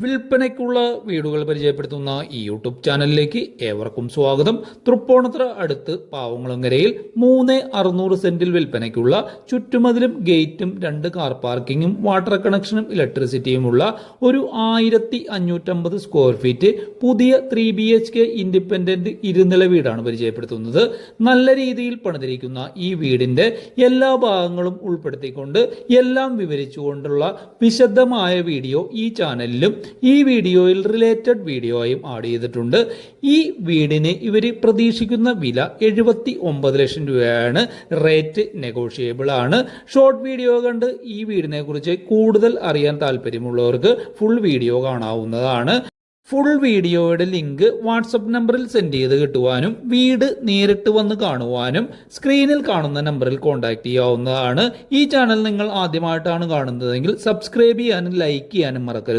വിൽപ്പനയ്ക്കുള്ള വീടുകൾ പരിചയപ്പെടുത്തുന്ന ഈ യൂട്യൂബ് ചാനലിലേക്ക് ഏവർക്കും സ്വാഗതം. തൃപ്പൂണിത്തുറ അടുത്ത് പാവങ്ങളങ്കരയിൽ മൂന്ന് അറുന്നൂറ് സെന്റിൽ വിൽപ്പനയ്ക്കുള്ള ചുറ്റുമതിലും ഗേറ്റും രണ്ട് കാർ പാർക്കിങ്ങും വാട്ടർ കണക്ഷനും ഇലക്ട്രിസിറ്റിയുമുള്ള ഒരു ആയിരത്തി അഞ്ഞൂറ്റമ്പത് സ്ക്വയർ ഫീറ്റ് പുതിയ three B H K independent ഇരുനില വീടാണ് പരിചയപ്പെടുത്തുന്നത്. നല്ല രീതിയിൽ പണിതിരിക്കുന്ന ഈ വീടിന്റെ എല്ലാ ഭാഗങ്ങളും ഉൾപ്പെടുത്തിക്കൊണ്ട് എല്ലാം വിവരിച്ചുകൊണ്ടുള്ള വിശദമായ വീഡിയോ ഈ ചാനലിലും ഈ വീഡിയോയിൽ റിലേറ്റഡ് വീഡിയോയും ആഡ് ചെയ്തിട്ടുണ്ട്. ഈ വീടിന് ഇവർ പ്രതീക്ഷിക്കുന്ന വില എഴുപത്തി ഒമ്പത് ലക്ഷം രൂപയാണ്. റേറ്റ് നെഗോഷിയബിൾ ആണ്. ഷോർട്ട് വീഡിയോ കണ്ട് ഈ വീടിനെ കുറിച്ച് കൂടുതൽ അറിയാൻ താല്പര്യമുള്ളവർക്ക് ഫുൾ വീഡിയോ കാണാവുന്നതാണ്. ഫുൾ വീഡിയോയുടെ ലിങ്ക് വാട്സപ്പ് നമ്പറിൽ സെൻഡ് ചെയ്ത് കിട്ടുവാനും വീട് നേരിട്ട് വന്ന് കാണുവാനും സ്ക്രീനിൽ കാണുന്ന നമ്പറിൽ കോൺടാക്ട് ചെയ്യാവുന്നതാണ്. ഈ ചാനൽ നിങ്ങൾ ആദ്യമായിട്ടാണ് കാണുന്നതെങ്കിൽ സബ്സ്ക്രൈബ് ചെയ്യാനും ലൈക്ക് ചെയ്യാനും മറക്കരുത്.